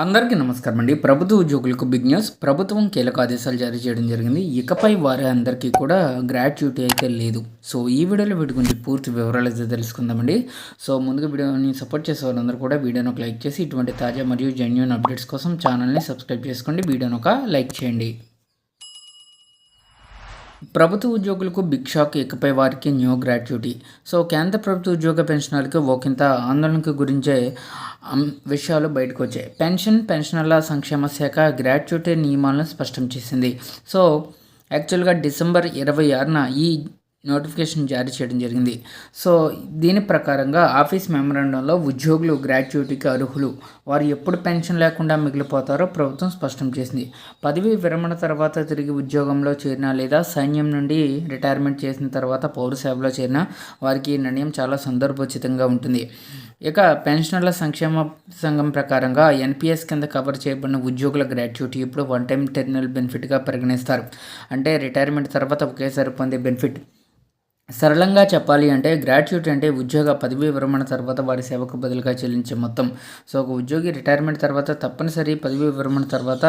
అందరికీ నమస్కారం అండి. ప్రభుత్వ ఉద్యోగులకు బిగ్ న్యూస్ ప్రభుత్వం కీలక ఆదేశాలు జారీ చేయడం జరిగింది. ఇకపై వారి అందరికీ కూడా గ్రాట్యుటీ అయితే లేదు. సో ఈ వీడియోలో వీటి గురించి పూర్తి వివరాలు అయితే తెలుసుకుందామండి సో ముందుగా వీడియోని సపోర్ట్ చేసే వాళ్ళందరూ కూడా వీడియోని ఒక లైక్ చేసి ఇటువంటి తాజా మరియు జెన్యున్ అప్డేట్స్ కోసం ఛానల్ని సబ్స్క్రైబ్ చేసుకోండి. వీడియోని ఒక లైక్ చేయండి. ప్రభుత్వ ఉద్యోగులకు బిగ్ షాక్ ఇకపై వారికి న్యూ గ్రాట్యుటీ. సో కేంద్ర ప్రభుత్వ ఉద్యోగ పెన్షనర్లకి ఒకంత ఆందోళనకు గురించే విషయాలు బయటకు వచ్చాయి పెన్షన్ పెన్షనర్ల సంక్షేమ శాఖ గ్రాట్యుటీ నియమాలను స్పష్టం చేసింది. సో యాక్చువల్గా డిసెంబర్ ఇరవై ఆరున ఈ నోటిఫికేషన్ జారీ చేయడం జరిగింది. సో దీని ప్రకారంగా ఆఫీస్ మెమరాండంలో ఉద్యోగులు గ్రాట్యుటీకి అర్హులు వారు ఎప్పుడు పెన్షన్ లేకుండా మిగిలిపోతారో ప్రభుత్వం స్పష్టం చేసింది. పదవీ విరమణ తర్వాత తిరిగి ఉద్యోగంలో చేరిన లేదా సైన్యం నుండి రిటైర్మెంట్ చేసిన తర్వాత పౌర సేవలో చేరిన వారికి ఈ నిర్ణయం చాలా సందర్భోచితంగా ఉంటుంది. ఇక పెన్షనర్ల సంక్షేమ సంఘం ప్రకారంగా ఎన్పిఎస్ కింద కవర్ చేయబడిన ఉద్యోగుల గ్రాట్యుటీ ఇప్పుడు వన్ టైం టెర్మినల్ బెనిఫిట్గా పరిగణిస్తారు. అంటే రిటైర్మెంట్ తర్వాత ఒకేసారి పొందే బెనిఫిట్. సరళంగా చెప్పాలి అంటే గ్రాట్యుటీ అంటే ఉద్యోగ పదవీ విరమణ తర్వాత వారి సేవకు బదులుగా చెల్లించే మొత్తం. సో ఒక ఉద్యోగి రిటైర్మెంట్ తర్వాత తప్పనిసరి పదవీ విరమణ తర్వాత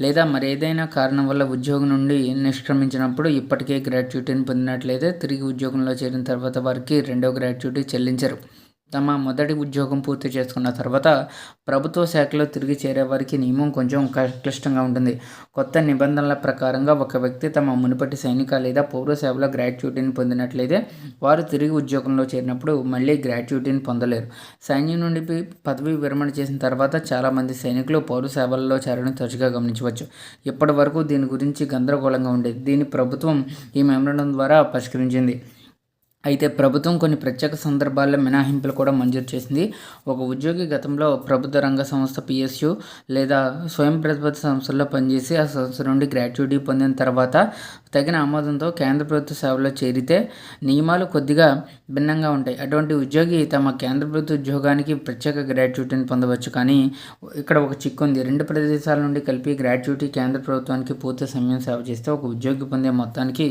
లేదా మరి ఏదైనా కారణం వల్ల ఉద్యోగం నుండి నిష్క్రమించినప్పుడు ఇప్పటికే గ్రాట్యుటీని పొందినట్లయితే తిరిగి ఉద్యోగంలో చేరిన తర్వాత వారికి రెండో గ్రాట్యుటీ చెల్లించరు. తమ మొదటి ఉద్యోగం పూర్తి చేసుకున్న తర్వాత ప్రభుత్వ శాఖలో తిరిగి చేరే వారికి నియమం కొంచెం క్లిష్టంగా ఉంటుంది. కొత్త నిబంధనల ప్రకారంగా ఒక వ్యక్తి తమ మునుపటి సైనిక లేదా పౌర సేవలో గ్రాట్యుటీని పొందినట్లయితే వారు తిరిగి ఉద్యోగంలో చేరినప్పుడు మళ్ళీ గ్రాట్యుటీని పొందలేరు. సైన్యం నుండి పదవి విరమణ చేసిన తర్వాత చాలామంది సైనికులు పౌర సేవల్లో చేరడం తరచుగా గమనించవచ్చు. ఇప్పటి వరకు దీని గురించి గందరగోళంగా ఉండేది దీన్ని ప్రభుత్వం ఈ మెమరణం ద్వారా పరిష్కరించింది. అయితే ప్రభుత్వం కొన్ని ప్రత్యేక సందర్భాల్లో మినహాయింపులు కూడా మంజూరు చేసింది. ఒక ఉద్యోగి గతంలో ప్రభుత్వ రంగ సంస్థ పిఎస్యు లేదా స్వయం ప్రతిపత్తి సంస్థల్లో పనిచేసి ఆ సంస్థ నుండి గ్రాట్యుటీ పొందిన తర్వాత తగిన ఆమోదంతో కేంద్ర ప్రభుత్వ సేవలో చేరితే నియమాలు కొద్దిగా భిన్నంగా ఉంటాయి. అటువంటి ఉద్యోగి తమ కేంద్ర ప్రభుత్వ ఉద్యోగానికి ప్రత్యేక గ్రాట్యుటీని పొందవచ్చు. కానీ ఇక్కడ ఒక చిక్కు ఉంది. రెండు ప్రదేశాల నుండి కలిపి గ్రాట్యుటీ కేంద్ర ప్రభుత్వానికి పూర్తి సమయం సేవ చేస్తే ఒక ఉద్యోగి పొందే మొత్తానికి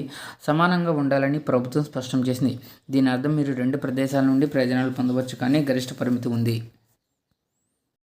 సమానంగా ఉండాలని ప్రభుత్వం స్పష్టం చేసింది. దీని అర్థం మీరు రెండు ప్రదేశాల నుండి ప్రయోజనాలు పొందవచ్చు. కానీ గరిష్ట పరిమితి ఉంది.